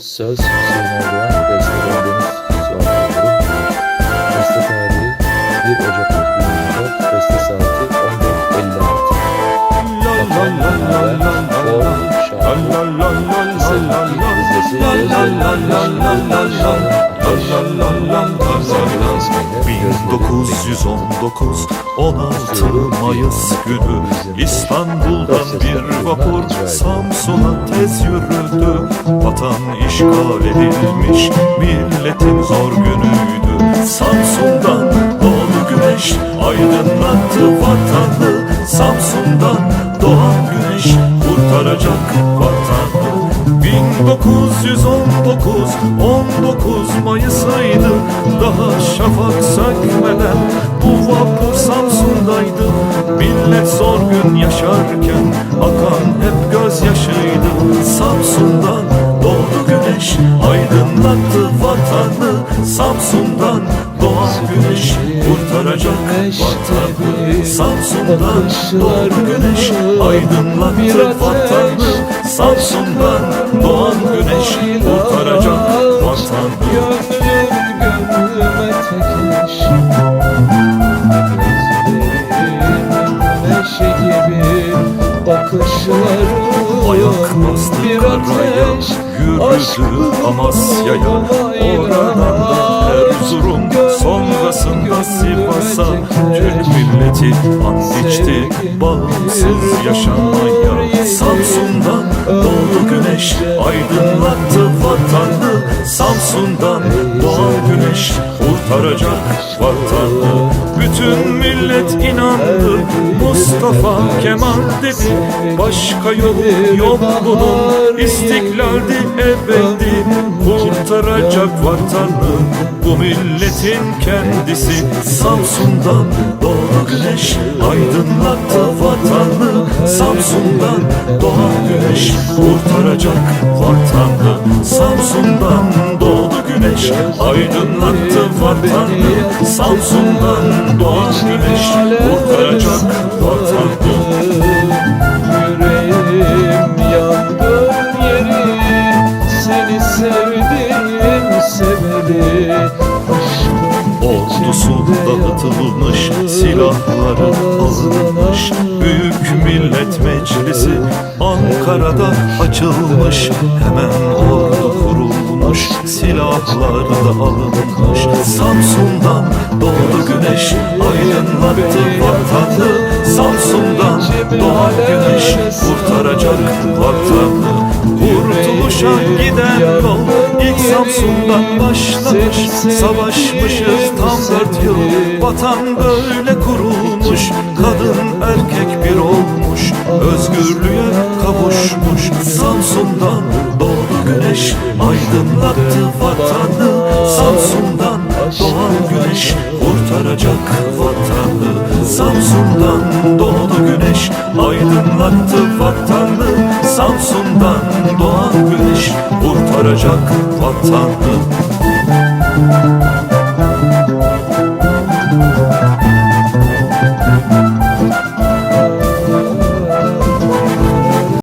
Söz Hüseyin Erdoğan, Beste Bendeniz Suat Beste tarihi 1 Ocak 2024, Beste saati 14.56. Vatan haber, form, şarkı, Sevinci 1919 16 Mayıs günü İstanbul'dan bir vapur Samsun'a tez yürüdü. Vatan işgal edilmiş Milletin zor günüydü. Samsun'dan doğdu güneş Aydınlattı vatanı. Samsun'dan doğan güneş Kurtaracak vatanı 1919 19 Mayıs'aydı Daha şafak sökmeden Bu vapur Samsun'daydı. Millet zor gün yaşarken Akan hep gözyaşıydı. Samsun'dan doğdu güneş Aydınlattı vatanı. Samsun'dan güneş Kurtaracak vatanı Samsun'dan doğdu güneş Aydınlattı vatanı Samsun'dan doğan güneş kurtaracak vatanı Ayak bastı karaya Yürüdü Amasya'ya. Oradan da Sonrasında Sivas'a Türk milleti and içti Bağımsız yaşamaya. Samsun'dan doğdu güneş Aydınlattı vatanı. Samsun'dan doğan güneş Kurtaracak vatanı. Bütün millet inandı Mustafa Kemal dedi. Başka yolu yok bunun İstiklaldi ebedi Kurtaracak vatanı Bu milletin kendisi. Samsun'dan doğdu güneş Aydınlattı vatanı. Samsun'dan doğan güneş Kurtaracak vatanı. Samsun'dan doğdu güneş Aydınlattı vatanı. Samsun'dan doğan güneş Kurtaracak vatanı Ordusu dağıtılmış, silahları alınmış. Büyük Millet Meclisi Ankara'da açılmış. Hemen ordu kurulmuş, silahlar da alınmış. Samsun'dan doğdu güneş, aydınlattı vatanı. Samsun'dan doğan güneş, kurtaracak vatanı. Kurtuluşa giden yol Samsun'dan başlamış Savaşmışız tam dört yıl. Vatan böyle kurulmuş Kadın erkek bir olmuş Özgürlüğe kavuşmuş. Samsun'dan doğdu güneş Aydınlattı vatanı. Samsun'dan doğan güneş Kurtaracak vatanı. Samsun'dan doğdu güneş Aydınlattı vatanı. Samsun'dan doğan güneş Kurtaracak vatanı